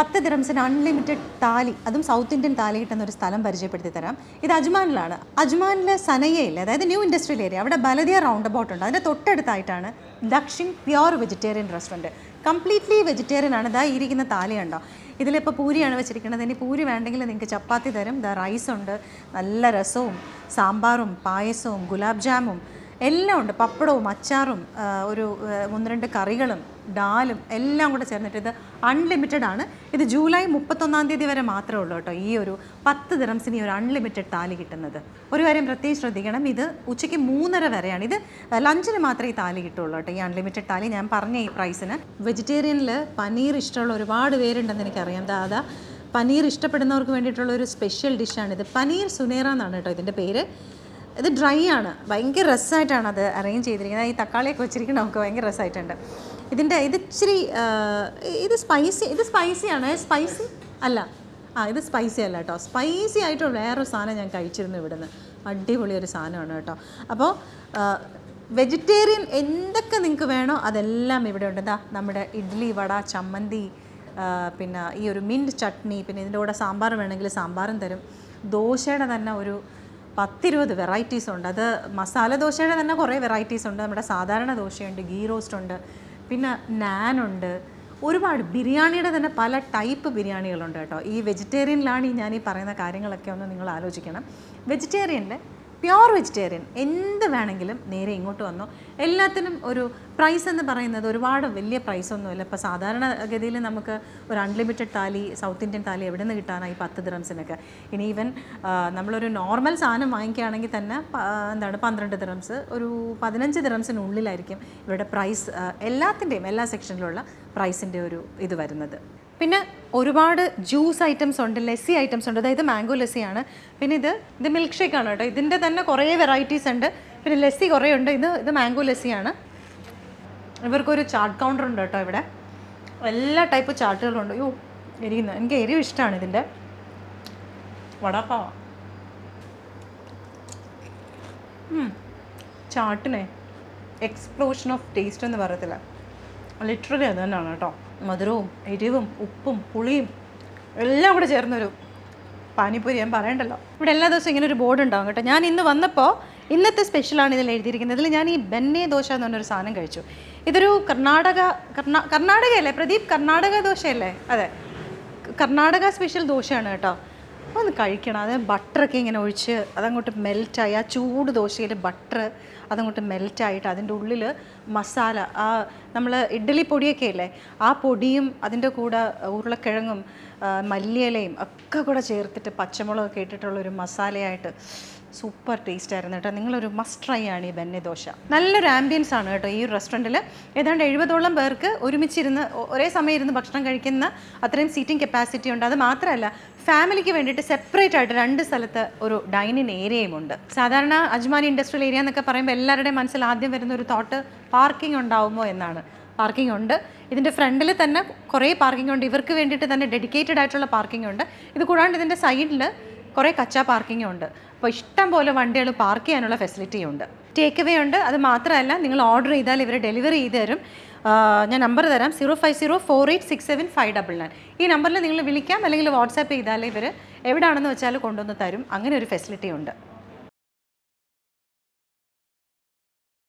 പത്ത് ദിറംസിന് അൺലിമിറ്റഡ് താലി അതും സൗത്ത് ഇന്ത്യൻ താലി കിട്ടുന്ന ഒരു സ്ഥലം പരിചയപ്പെടുത്തി തരാം. ഇത് അജ്മാനിലാണ്. അജ്മാനിലെ സനയയിൽ അതായത് ന്യൂ ഇൻഡസ്ട്രിയൽ ഏരിയ അവിടെ ബലദിയ റൗണ്ട് അബൌട്ട് ഉണ്ട്. അതിന്റെ തൊട്ടടുത്തായിട്ടാണ് Dakshin pure vegetarian restaurant completely vegetarian ആണ്. ഇതാ ഈ ഇരിക്കുന്ന താലി ഉണ്ടോ ഇതിലിപ്പോൾ പൂരിയാണ് വെച്ചിരിക്കുന്നത്. ഇനി പൂരി വേണ്ടെങ്കിൽ നിങ്ങൾക്ക് ചപ്പാത്തി തരും. ദ റൈസ് ഉണ്ട്. നല്ല രസവും സാമ്പാറും പായസവും ഗുലാബ് ജാമും എല്ലാം ഉണ്ട്. പപ്പടവും അച്ചാറും ഒരു ഒന്ന് രണ്ട് കറികളും ഡാലും എല്ലാം കൂടെ ചേർന്നിട്ട് ഇത് അൺലിമിറ്റഡ് ആണ്. ഇത് ജൂലൈ മുപ്പത്തൊന്നാം തീയതി വരെ മാത്രമേ ഉള്ളൂ കേട്ടോ ഈ ഒരു പത്ത് ദിറംസിന് ഈ ഒരു അൺലിമിറ്റഡ് താലി കിട്ടുന്നത്. ഒരു കാര്യം പ്രത്യേകം ശ്രദ്ധിക്കണം. ഇത് ഉച്ചയ്ക്ക് മൂന്നര വരെയാണ്. ഇത് ലഞ്ചിന് മാത്രമേ ഈ താലി കിട്ടുള്ളൂ കേട്ടോ. ഈ അൺലിമിറ്റഡ് താലി ഞാൻ പറഞ്ഞ ഈ പ്രൈസിന് വെജിറ്റേറിയനിൽ പനീർ ഇഷ്ടമുള്ള ഒരുപാട് പേരുണ്ടെന്ന് എനിക്കറിയാം. ദാദാ പനീർ ഇഷ്ടപ്പെടുന്നവർക്ക് വേണ്ടിയിട്ടുള്ള ഒരു സ്പെഷ്യൽ ഡിഷാണിത് പനീർ സുനേറ എന്നാണ് കേട്ടോ ഇതിന്റെ പേര്. ഇത് ഡ്രൈ ആണ്. ഭയങ്കര രസമായിട്ടാണ് അത് അറേഞ്ച് ചെയ്തിരിക്കുന്നത്. ഈ തക്കാളിയൊക്കെ വെച്ചിരിക്കുന്നത് നമുക്ക് ഭയങ്കര രസമായിട്ടുണ്ട് ഇതിന്റെ ഇത് ഇച്ചിരി ഇത് സ്പൈസി ഇത് സ്പൈസിയാണ് സ്പൈസി അല്ല. ആ ഇത് സ്പൈസി അല്ല കേട്ടോ സ്പൈസി ആയിട്ട് വേറൊരു സാധനം ഞാൻ കഴിച്ചിരുന്നു ഇവിടുന്ന്. അടിപൊളി ഒരു സാധനമാണ് കേട്ടോ അപ്പോൾ വെജിറ്റേറിയൻ എന്തൊക്കെ നിങ്ങൾക്ക് വേണോ അതെല്ലാം ഇവിടെ ഉണ്ട്. എന്താ നമ്മുടെ ഇഡ്ഡലി വട ചമ്മന്തി പിന്നെ ഈ ഒരു മിന്റ് ചട്നി പിന്നെ ഇതിന്റെ കൂടെ സാമ്പാർ വേണമെങ്കിൽ സാമ്പാറും തരും. ദോശയുടെ തന്നെ ഒരു പത്തിരുപത് വെറൈറ്റീസ് ഉണ്ട്. അത് മസാല ദോശയുടെ തന്നെ കുറേ വെറൈറ്റീസ് ഉണ്ട്. നമ്മുടെ സാധാരണ ദോശയുണ്ട് ഗീ റോസ്റ്റ് ഉണ്ട് പിന്നെ നാനുണ്ട് ഒരുപാട് ബിരിയാണിയുടെ തന്നെ പല ടൈപ്പ് ബിരിയാണികളുണ്ട് കേട്ടോ. ഈ വെജിറ്റേറിയനിലാണ് ഈ ഞാൻ ഈ പറയുന്ന കാര്യങ്ങളൊക്കെ ഒന്ന് നിങ്ങൾ ആലോചിക്കണം. വെജിറ്റേറിയനിൽ പ്യുവർ വെജിറ്റേറിയൻ എന്ത് വേണമെങ്കിലും നേരെ ഇങ്ങോട്ട് വന്നു. എല്ലാത്തിനും ഒരു പ്രൈസ് എന്ന് പറയുന്നത് ഒരുപാട് വലിയ പ്രൈസ് ഒന്നുമില്ല. ഇപ്പോൾ സാധാരണഗതിയിൽ നമുക്ക് ഒരു അൺലിമിറ്റഡ് താലി സൗത്ത് ഇന്ത്യൻ താലി എവിടെ നിന്ന് കിട്ടാനായി പത്ത് ദിറംസിനൊക്കെ ഇനി ഈവൻ നമ്മളൊരു നോർമൽ സാധനം വാങ്ങിക്കുകയാണെങ്കിൽ തന്നെ എന്താണ് പന്ത്രണ്ട് ദിറംസ് ഒരു പതിനഞ്ച് ദിറംസിനുള്ളിലായിരിക്കും ഇവരുടെ പ്രൈസ് എല്ലാത്തിന്റെയും എല്ലാ സെക്ഷനിലുള്ള പ്രൈസിന്റെ ഒരു ഇത് വരുന്നത്. പിന്നെ ഒരുപാട് ജ്യൂസ് ഐറ്റംസ് ഉണ്ട് ലസ്സി ഐറ്റംസ് ഉണ്ട്. അതായത് മാംഗോ ലസ്സിയാണ്. പിന്നെ ഇത് ഇത് മിൽക്ക് ഷേക്ക് ആണ് കേട്ടോ. ഇതിന്റെ തന്നെ കുറേ വെറൈറ്റീസ് ഉണ്ട്. പിന്നെ ലസ്സി കുറേ ഉണ്ട്. ഇത് ഇത് മാംഗോ ലസ്സിയാണ്. ഇവർക്കൊരു ചാർട്ട് കൗണ്ടർ ഉണ്ട് കേട്ടോ ഇവിടെ. എല്ലാ ടൈപ്പ് ചാർട്ടുകളും ഉണ്ട്. യോ എരിയുന്ന എനിക്ക് എരിവ് ഇഷ്ടമാണ് ഇതിന്റെ വടാപ്പാവ ചാട്ടിനെ. എക്സ്പ്ലോഷൻ ഓഫ് ടേസ്റ്റ് എന്ന് പറയത്തില്ല. ലിറ്ററലി അത് തന്നെയാണ് കേട്ടോ. മധുരവും എരിവും ഉപ്പും പുളിയും എല്ലാം കൂടെ ചേർന്നൊരു പാനിപ്പൂരി ഞാൻ പറയണ്ടല്ലോ. ഇവിടെ എല്ലാ ദിവസവും ഇങ്ങനെ ഒരു ബോർഡ് ഉണ്ടാവും കേട്ടോ. ഞാൻ ഇന്ന് വന്നപ്പോൾ ഇന്നത്തെ സ്പെഷ്യലാണ് ഇതിൽ എഴുതിയിരിക്കുന്നത്. ഇതിൽ ഞാൻ ഈ ബെന്നെ ദോശ എന്ന് പറഞ്ഞൊരു സാധനം കഴിച്ചു. ഇതൊരു കർണാടക കർണാ കർണാടകയല്ലേ? പ്രദീപ് കർണാടക ദോശയല്ലേ? അതെ. കർണാടക സ്പെഷ്യൽ ദോശയാണ് കേട്ടോ. ഒന്ന് കഴിക്കണം. അത് ബട്ടറൊക്കെ ഇങ്ങനെ ഒഴിച്ച് അതങ്ങോട്ട് മെൽറ്റായി ആ ചൂട് ദോശയിൽ ബട്ടർ അതങ്ങോട്ട് മെൽറ്റായിട്ട് അതിന്റെ ഉള്ളിൽ മസാല ആ നമ്മൾ ഇഡ്ഡലി പൊടിയൊക്കെ അല്ലേ ആ പൊടിയും അതിന്റെ കൂടെ ഉരുളക്കിഴങ്ങും മല്ലിയിലയും ഒക്കെ കൂടെ ചേർത്തിട്ട് പച്ചമുളകൊക്കെ ഇട്ടിട്ടുള്ള ഒരു മസാലയായിട്ട് സൂപ്പർ ടേസ്റ്റ് ആയിരുന്നു കേട്ടോ. നിങ്ങളൊരു മസ്റ്റ് ട്രൈ ആണ് ഈ ബെന്നെ ദോശ. നല്ലൊരു ആംബിയൻസ് ആണ് കേട്ടോ ഈ റെസ്റ്റോറന്റിൽ ഏതാണ്ട് എഴുപതോളം പേർക്ക് ഒരുമിച്ചിരുന്ന് ഒരേ സമയം ഇരുന്ന് ഭക്ഷണം കഴിക്കുന്ന അത്രയും സീറ്റിംഗ് കപ്പാസിറ്റി ഉണ്ട്. അത് മാത്രമല്ല ഫാമിലിക്ക് വേണ്ടിയിട്ട് സെപ്പറേറ്റ് ആയിട്ട് രണ്ട് സ്ഥലത്ത് ഒരു ഡൈനിങ് ഏരിയയും ഉണ്ട്. സാധാരണ അജ്മാനി ഇൻഡസ്ട്രിയൽ ഏരിയ എന്നൊക്കെ പറയുമ്പോൾ എല്ലാവരുടെയും മനസ്സിൽ ആദ്യം വരുന്ന ഒരു തോട്ട് പാർക്കിംഗ് ഉണ്ടാവുമോ എന്നാണ്. പാർക്കിംഗ് ഉണ്ട്. ഇതിന്റെ ഫ്രണ്ടിൽ തന്നെ കുറേ പാർക്കിംഗ് ഉണ്ട്. ഇവർക്ക് വേണ്ടിയിട്ട് തന്നെ ഡെഡിക്കേറ്റഡ് ആയിട്ടുള്ള പാർക്കിംഗ് ഉണ്ട്. ഇത് കൂടാണ്ട് ഇതിന്റെ സൈഡിൽ കുറേ കച്ചാ പാർക്കിംഗ് ഉണ്ട്. അപ്പോൾ ഇഷ്ടം പോലെ വണ്ടികൾ പാർക്ക് ചെയ്യാനുള്ള ഫെസിലിറ്റി ഉണ്ട്. ടേക്ക് അവേ ഉണ്ട്. അത് മാത്രമല്ല നിങ്ങൾ ഓർഡർ ചെയ്താൽ ഇവർ ഡെലിവറി ചെയ്ത് തരും. ഞാൻ നമ്പർ തരാം. Zero five zero four eight six seven five double nine ഈ നമ്പറിൽ നിങ്ങൾ വിളിക്കാം. അല്ലെങ്കിൽ വാട്സാപ്പ് ചെയ്താൽ ഇവർ എവിടെയാണെന്ന് വെച്ചാൽ കൊണ്ടുവന്ന് തരും. അങ്ങനെ ഒരു ഫെസിലിറ്റി ഉണ്ട്.